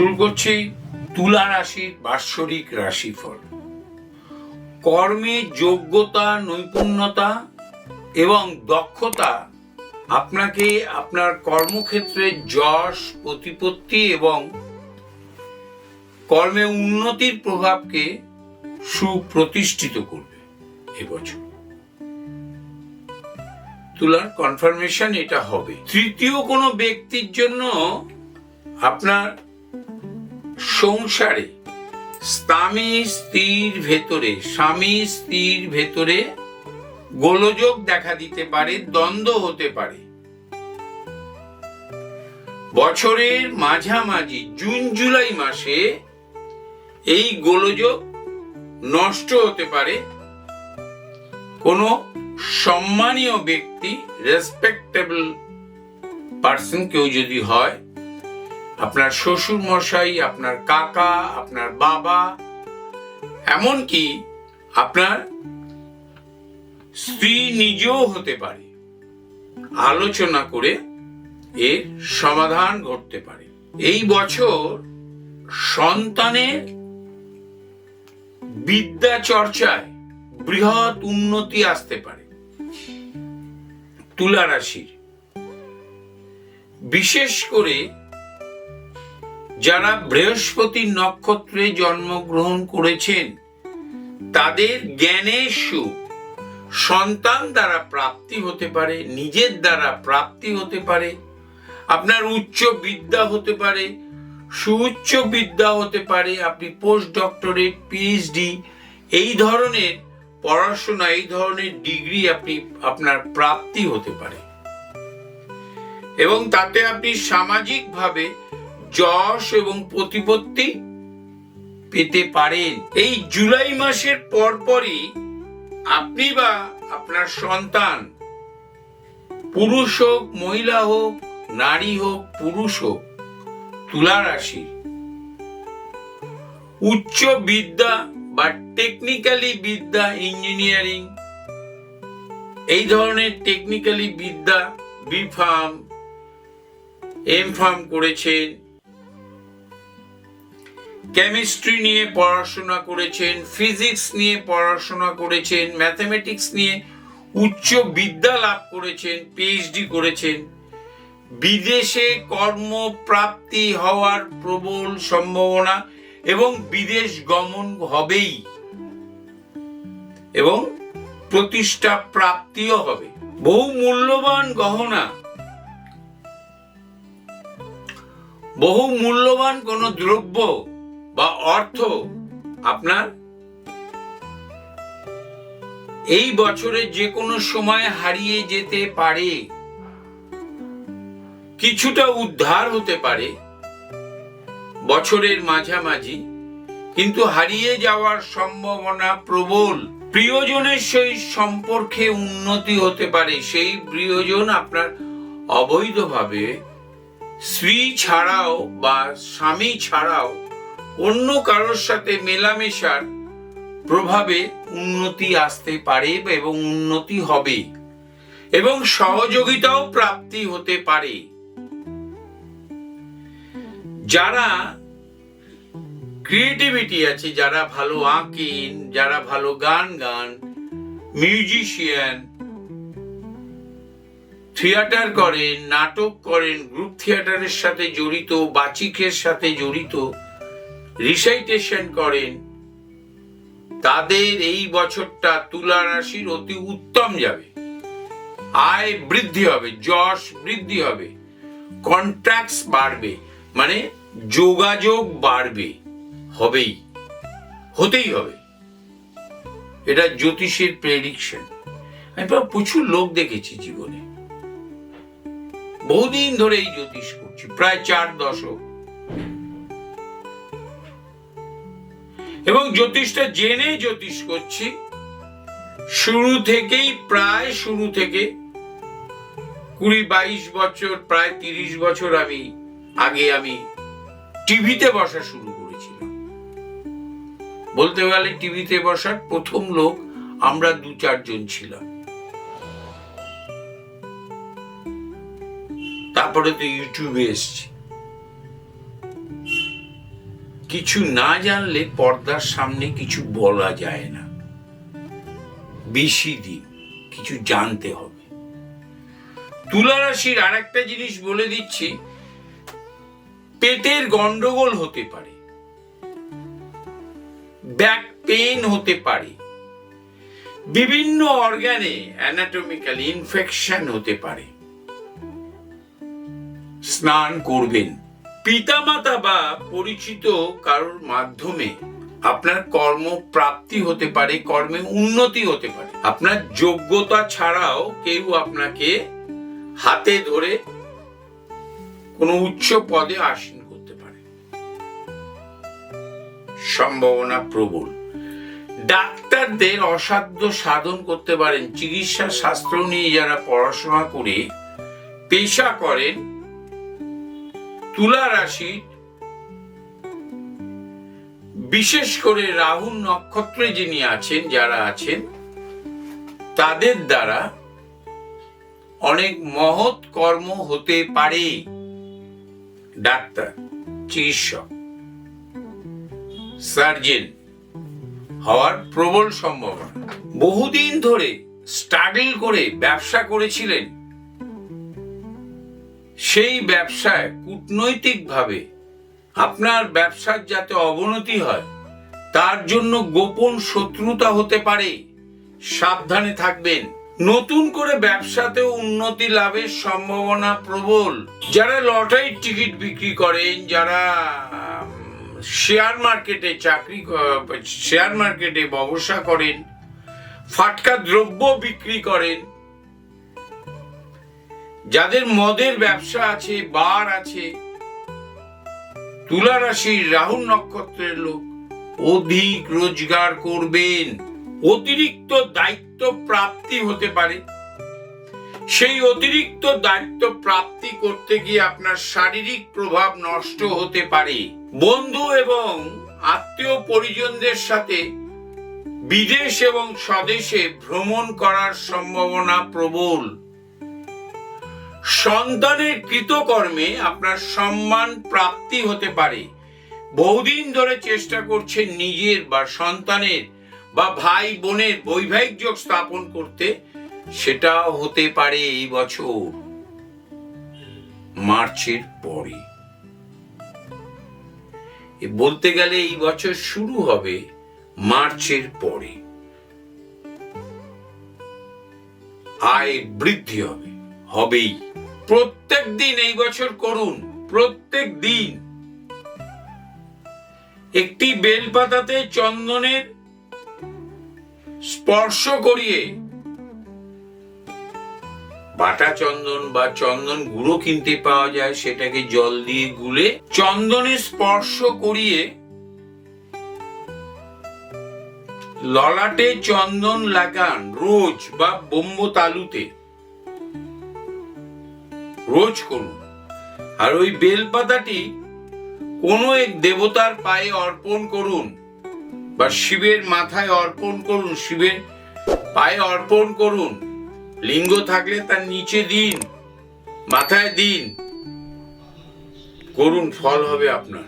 শুরু করছি তুলা রাশির বাৎসরিক রাশিফল। কর্মে যোগ্যতা, নৈপুণ্যতা এবং দক্ষতা আপনাকে আপনার কর্মক্ষেত্রে যশ, প্রতিপত্তি এবং কর্মে উন্নতির প্রভাবকে সুপ্রতিষ্ঠিত করবে এবছর। তুলার কনফার্মেশন এটা হবে। তৃতীয় কোনো ব্যক্তির জন্য আপনার সংসারে। স্বামী স্ত্রীর ভেতরে, স্বামী স্ত্রীর ভেতরে গোলযোগ দেখা দিতে পারে, দ্বন্দ্ব হতে পারে। বছরের মাঝামাঝি জুন, জুলাই মাসে এই গোলযোগ নষ্ট হতে পারে। কোনো সম্মানীয় ব্যক্তি রেসপেক্টেবল পার্সন কেউ যদি হয় আপনার শ্বশুর মশাই আপনার কাকা, আপনার বাবা, এমনকি আপনার স্ত্রী নিজেও হতে পারে। আলোচনা করে এর সমাধান ঘটতে পারে। এই বছর সন্তানের বিদ্যা চর্চায় বৃহৎ উন্নতি আসতে পারে। তুলা রাশির। বিশেষ করে যারা বৃহস্পতি নক্ষত্রে জন্মগ্রহণ করেছেন, তাদের জ্ঞানের সুখ সন্তান দ্বারা প্রাপ্তি হতে পারে, নিজের দ্বারা প্রাপ্তি হতে পারে, আপনার উচ্চ বিদ্যা হতে পারে, সুউচ্চ বিদ্যা হতে পারে, আপনি পোস্ট ডক্টরেট পিএইচডি এই ধরনের পড়াশোনা, এই ধরনের ডিগ্রি আপনি, আপনার প্রাপ্তি হতে পারে। এবং তাতে আপনি সামাজিকভাবে যশ এবং প্রতিপত্তি পেতে পারেন। এই জুলাই মাসের পরপরই আপনি বা আপনার সন্তান পুরুষ হোক, মহিলা হোক, নারী হোক, পুরুষ হোক, তুলা রাশি উচ্চ বিদ্যা বা টেকনিক্যালি বিদ্যা ইঞ্জিনিয়ারিং এই ধরনের টেকনিক্যালি বিদ্যা বি ফার্ম এম ফার্ম করেছেন। কেমিস্ট্রি নিয়ে পড়াশোনা করেছেন ফিজিক্স নিয়ে পড়াশোনা করেছেন ম্যাথমেটিক্স নিয়ে উচ্চ বিদ্যা লাভ করেছেন পিএইচডি করেছেন। বিদেশে কর্মপ্রাপ্তি হওয়ার প্রবল সম্ভাবনা এবং বিদেশ গমন হবেই। এবং প্রতিষ্ঠা প্রাপ্তিও হবে। বহু মূল্যবান গহনা। বহু মূল্যবান কোন দ্রব্য বা অর্থ আপনার? এই বছরে যে কোনো সময় হারিয়ে যেতে পারে। কিছুটা উদ্ধার হতে পারে বছরের মাঝামাঝি, কিন্তু হারিয়ে যাওয়ার সম্ভাবনা প্রবল। প্রিয়জনের সেই সম্পর্কে উন্নতি হতে পারে। সেই প্রিয়জন আপনার অবৈধভাবে স্ত্রী ছাড়াও বা স্বামী ছাড়াও অন্য কারোর সাথে মেলামেশার প্রভাবে উন্নতি আসতে পারে এবং উন্নতি হবে এবং সহযোগিতাও প্রাপ্তি হতে পারে। যারা ক্রিয়েটিভিটি আছে, যারা ভালো আঁকেন, যারা ভালো গান গান মিউজিশিয়ান থিয়েটার করেন, নাটক করেন গ্রুপ থিয়েটারের সাথে জড়িত, বাচিকের সাথে জড়িত রিসাইটেশন করেন, তাদের এই বছরটা তুলা রাশির অতি উত্তম যাবে। আয় বৃদ্ধি হবে, যশ বৃদ্ধি হবে কন্ট্রাক্টস বাড়বে মানে যোগাযোগ বাড়বে, হবেই, হতেই হবে। এটা জ্যোতিষের প্রেডিকশন আমি প্রচুর লোক দেখেছি জীবনে। বহুদিন ধরে এই জ্যোতিষ করছি, প্রায় চার দশক। এবং জ্যোতিষটা জেনে জ্যোতিষ করছি। শুরু থেকেই প্রায় শুরু থেকে কুড়ি বাইশ বছর, প্রায় তিরিশ বছর আমি আগে আমি টিভিতে বসা শুরু করেছিলাম। বলতে গেলে টিভিতে বসার প্রথম লোক আমরা দু চারজন ছিলাম। তারপরে তো ইউটিউবে এসছি। কিছু না জানলে পর্দার সামনে কিছু বলা যায় না। বেশি দিন কিছু জানতে হবে। তুলা রাশির আর একটা জিনিস বলে দিচ্ছি, পেটের গন্ডগোল হতে পারে, ব্যাক পেইন হতে পারে, বিভিন্ন অর্গানে অ্যানাটমিক্যাল ইনফেকশন হতে পারে। স্নান করবেন পিতামাতা বা পরিচিত কারোর মাধ্যমে আপনার কর্ম প্রাপ্তি হতে পারে, কর্মে উন্নতি হতে পারে। আপনার যোগ্যতা ছাড়াও কেউ আপনাকে হাতে ধরে কোনো উচ্চ পদে আসীন করতে পারে। সম্ভাবনা প্রবল। ডাক্তারদের অসাধ্য সাধন করতে পারেন। চিকিৎসা শাস্ত্র নিয়ে যারা পড়াশোনা করে, পেশা করেন তুলা রাশি, বিশেষ করে রাহুল নক্ষত্রে যিনি আছেন, যারা আছেন, তাদের দ্বারা অনেক মহৎ কর্ম হতে পারে। ডাক্তার, চিকিৎসক, সার্জেন হওয়ার প্রবল সম্ভাবনা। বহুদিন ধরে স্ট্রাগল করে ব্যবসা করেছিলেন। সেই ব্যবসায় কূটনৈতিকভাবে আপনার ব্যবসার যাতে অবনতি হয়, তার জন্য গোপন শত্রুতা হতে পারে। সাবধানে থাকবেন। নতুন করে ব্যবসাতেও উন্নতি লাভের সম্ভাবনা প্রবল। যারা লটারির টিকিট বিক্রি করেন, যারা শেয়ার মার্কেটে চাকরি শেয়ার মার্কেটে ব্যবসা করেন, ফাটকা দ্রব্য বিক্রি করেন যাদের মদের ব্যবসা আছে, বার আছে তুলা রাশির রাহুল নক্ষত্রের লোক অধিক রোজগার করবেন। অতিরিক্ত দায়িত্ব প্রাপ্তি হতে পারে। সেই অতিরিক্ত দায়িত্ব প্রাপ্তি করতে গিয়ে আপনার শারীরিক প্রভাব নষ্ট হতে পারে। বন্ধু এবং আত্মীয় পরিজনদের সাথে বিদেশ এবং স্বদেশে ভ্রমণ করার সম্ভাবনা প্রবল। সন্তানের কৃতকর্মে আপনার সম্মান প্রাপ্তি হতে পারে। বহুদিন ধরে চেষ্টা করছেন নিজের বা সন্তানের বা ভাই বোনের বৈবাহিক যোগ স্থাপন করতে। সেটা হতে পারে এই বছর মার্চের পরে। বলতে গেলে এই বছর শুরু হবে মার্চের পরে। আয় বৃদ্ধি হবে, হবেই। প্রত্যেক দিন এই বছর করুন, প্রত্যেক দিন। একটি বেলপাতাতে চন্দনের স্পর্শ করিয়ে বাটা চন্দন বা চন্দন গুঁড়ো কিনতে পাওয়া যায়, সেটাকে জল দিয়ে গুলে চন্দনে স্পর্শ করিয়ে ললাটে চন্দন লাগান রোজ বা বোম্ব তালুতে রোজ করুন। আর ওই বেলপাতাটি কোনো এক দেবতার পায়ে অর্পণ করুন বা শিবের মাথায় অর্পণ করুন, শিবের পায়ে অর্পণ করুন। লিঙ্গ থাকলে তার নিচে দিন, মাথায় দিন। করুন, ফল হবে আপনার।